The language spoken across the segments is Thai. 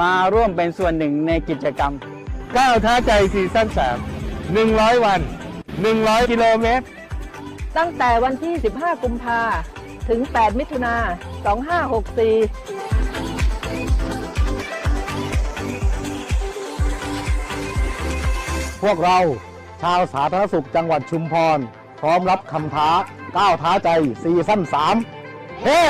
มาร่วมเป็นส่วนหนึ่งในกิจกรรมก้าวท้าใจซีซั่น3 100 วัน 100 กิโลเมตร ตั้งแต่วันที่ 15 กุมภาถึง 8 มิถุนา2564พวกเราชาวสาธารณสุขจังหวัดชุมพร พร้อมรับคำท้าก้าวท้าใจซีซั่น3เฮ้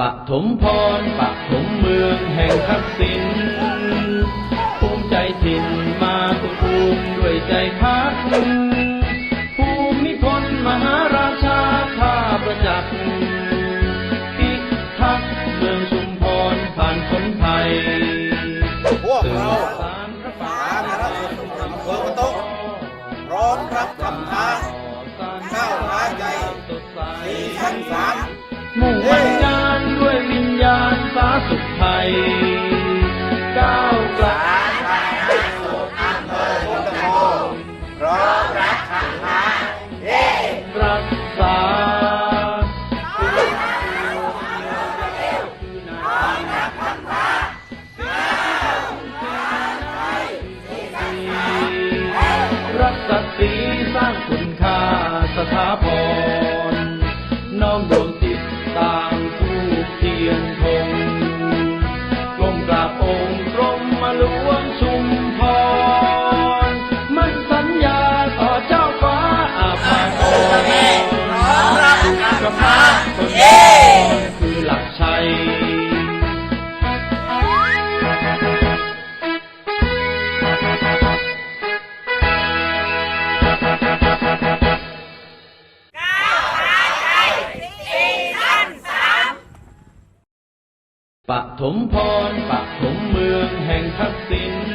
ปฐมพรปฐมเมืองแห่งทักษิณภูมิใจถิ่นมาตุณภูมิด้วยใจพักภูมิพลมหาราชาข้าประจักษ์พิทักษ์เมืองชุมพรผ่านพ้นภัยพวกเราสารพระสาธารณสุขอำเภอปะโต๊ะพร้อมรับคำท้าก้าวท้าใจสดใสซีซั่นสามมุ่งมั่นงาน สุขไทยก้าวไกลพร้อมรับคำท้ารักษารักศักดิ์ศรีสร้างคุณค่าสถาพรน้อมด ปฐมพรปฐมเมืองแห่งทักษิณ